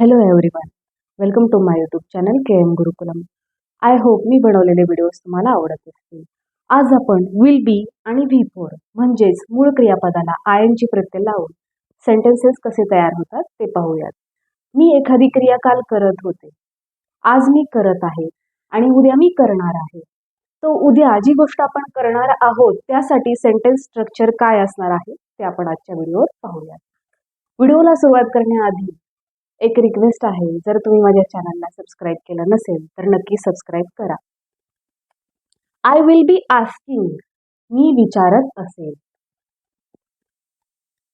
Hello everyone welcome to my YouTube channel K M Gurukulam I hope मी बनवलेले videos तुम्हाला आवडत असतील. आज आपण विल बी आणि व्ही फोर म्हणजेच मूळ क्रियापदाला आय एन जी प्रत्यय लावून सेंटेन्सेस कसे तयार होतात ते पाहूयात. मी एखादी क्रिया काल करत होते. आज मी करत आहे आणि उद्या मी करणार आहे. तो उद्या जी गोष्ट आपण करणार आहोत त्यासाठी सेंटेन्स स्ट्रक्चर काय असणार आहे ते आपण आजच्या व्हिडिओवर पाहूयात. व्हिडिओला सुरुवात करण्याआधी एक रिक्वेस्ट आहे. जर तुम्ही माझ्या चॅनलला सबस्क्राईब केलं नसेल तर नक्की सबस्क्राईब करा. आय विल बी आस्किंग मी विचारत असेल.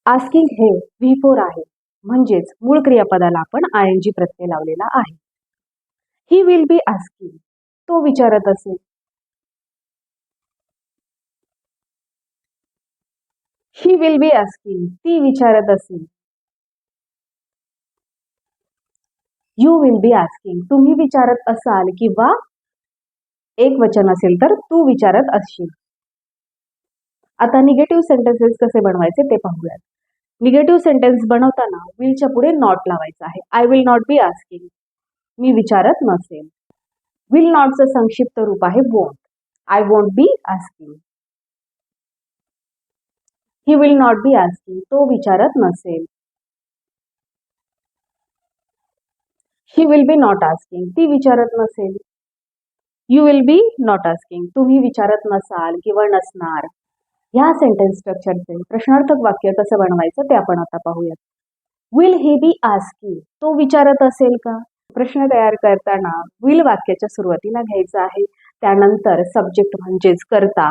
आस्किंग हे व्ही फोर आहे. म्हणजेच मूळ क्रियापदाला आपण आय एन जी प्रत्यय लावलेला आहे. ही विल बी आस्किंग तो विचारत असेल. ही विल बी आस्किंग ती विचारत असेल. यू विल बी आस्किंग तुम्ही विचारत असाल किंवा एक वचन असेल तर तू विचारत असशील. आता निगेटिव्ह सेंटेन्सेस कसे बनवायचे ते पाहूयात. निगेटिव्ह सेंटेन्स बनवताना विलच्या पुढे नॉट लावायचं आहे. I will not be asking मी विचारत नसेल. विल नॉटचं संक्षिप्त रूप आहे won't I won't be asking he will not be asking तो विचारत नसेल. He will be not asking ती विचारत नसेल. You will be not asking तुम्ही विचारत नसाल किंवा नसणार. ह्या सेंटेन्स स्ट्रक्चरचे प्रश्नार्थक वाक्य कसं बनवायचं ते आपण आता पाहूयात. विल ही बी आस्किंग तो विचारत असेल का? प्रश्न तयार करताना विल वाक्याच्या सुरुवातीला घ्यायचं आहे. त्यानंतर सब्जेक्ट म्हणजेच करता.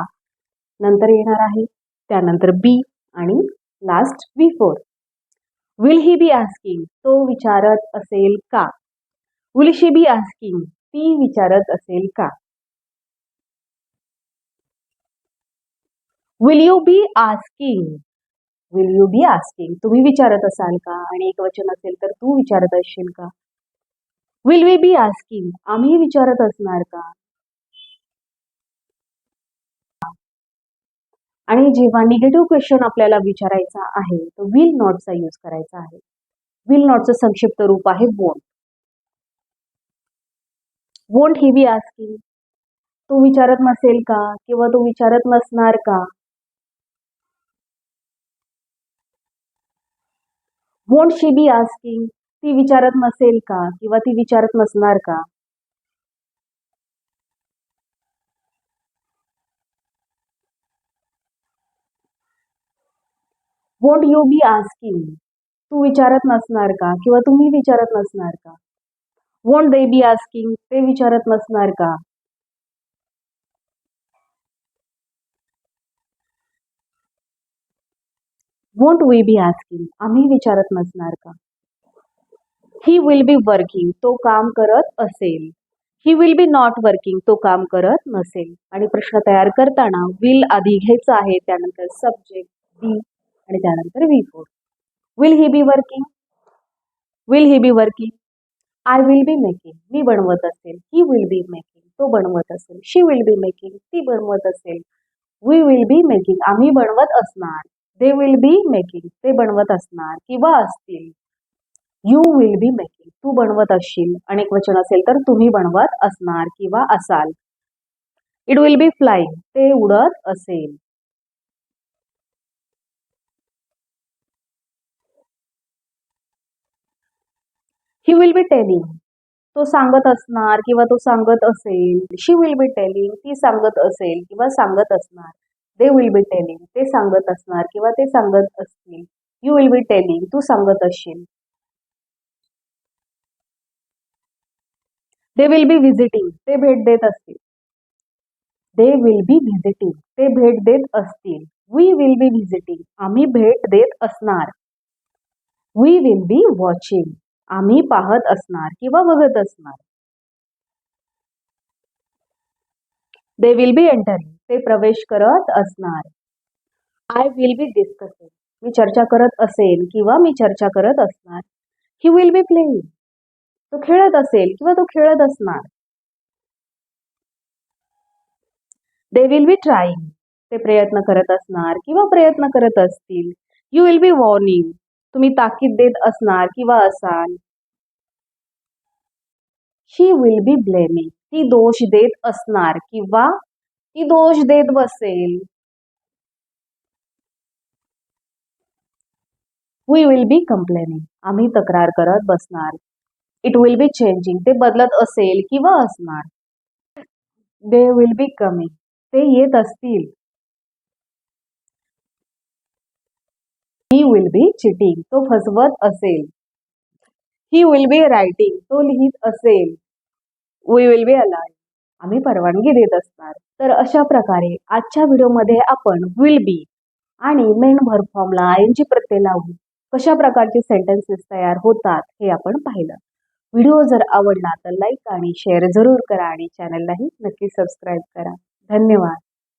नंतर येणार आहे. त्यानंतर बी आणि last B four will he be asking तो विचारत असेल का? विल शी बी आस्किंग ती विचारत असेल का? Will you be asking will you be asking तुम्ही विचारत असाल का? आणि एक वचन असेल तर तू विचारत असशील का? विल वी बी आस्किंग आम्ही विचारत असणार का? आणि जेव्हा निगेटिव्ह क्वेश्चन आपल्याला विचारायचा आहे तर विल नॉटचा यूज करायचा आहे. विल नॉटचं संक्षिप्त रूप आहे won't won't he be asking तू विचारत नसेल का? किंवा तो विचारत नसणार का? वोंट शी बी आस्किंग ती विचारत नसेल का? किंवा ती विचारत नसणार का? वोंट यू बी आस्किंग तू विचारत नसणार का? किंवा तुम्ही विचारत नसणार का? वोंट दे बी आस्किंग ते विचारत नसणार का? वोंट वी बी आस्किंग आम्ही विचारत नसणार का? ही विल बी वर्किंग तो काम करत असेल. He will be not working तो काम करत नसेल. आणि प्रश्न तयार करताना विल आधी घ्यायचं आहे त्यानंतर सब्जेक्ट बी आणि त्यानंतर V four will he be working will he be working I will be making मी बनवत असेल. ही विल बी मेकिंग तो बनवत असेल. शी विल बी मेकिंग ती बनवत असेल. वी विल बी मेकिंग आम्ही बनवत असणार. दे विल बी मेकिंग ते बनवत असणार किंवा असतील. यू विल बी मेकिंग तू बनवत असशील. अनेक वचन असेल तर तुम्ही बनवत असणार किंवा असाल. इट विल बी फ्लाईंग ते उडत असेल. ही विल बी टेलिंग तो सांगत असणार किंवा तो सांगत असेल शी विल बी टेलिंग ती सांगत असेल किंवा सांगत असणार. दे विल बी टेलिंग ते सांगत असणार किंवा ते सांगत असतील. यू विल बी टेलिंग तू सांगत असशील. दे विल बी व्हिजिटिंग ते भेट देत असतील. दे विल बी व्हिजिटिंग ते भेट देत असतील. वी विल बी व्हिजिटिंग आम्ही भेट देत असणार. वी विल बी वॉचिंग आम्ही पाहत असणार किंवा बघत असणार. दे विल बी एंटरिंग ते प्रवेश करत असणार. आय विल बी डिस्कसिंग मी चर्चा करत असेल किंवा मी चर्चा करत असणार. ही विल बी प्लेइंग तो खेळत असेल किंवा तो खेळत असणार. दे विल बी ट्राईंग ते प्रयत्न करत असणार किंवा प्रयत्न करत असतील. यू विल बी वॉर्निंग तुम्ही ताकीद देत असणार किंवा असाल? शी विल बी ब्लेमिंग ती दोष देत असणार किंवा ती दोष देत बसेल? वी विल बी कंप्लेनिंग आम्ही तक्रार करत बसणार. इट विल बी चेंजिंग ते बदलत असेल किंवा असणार? दे विल बी कमिंग ते येत असतील. ही विल बी चिटिंग तो फसवत असेल. ही विल बी रायटिंग तो लिहित असेल. वी विल बी अलाय आम्ही परवानगी देत असणार. तर अशा प्रकारे आजच्या व्हिडिओमध्ये आपण विल बी आणि मेन भर फॉर्मला आय एन जी प्रत्यय लावून कशा प्रकारचे सेंटेन्सेस तयार होतात हे आपण पाहिलं. व्हिडिओ जर आवडला तर लाईक आणि शेअर जरूर करा आणि चॅनललाही नक्की सबस्क्राईब करा. धन्यवाद.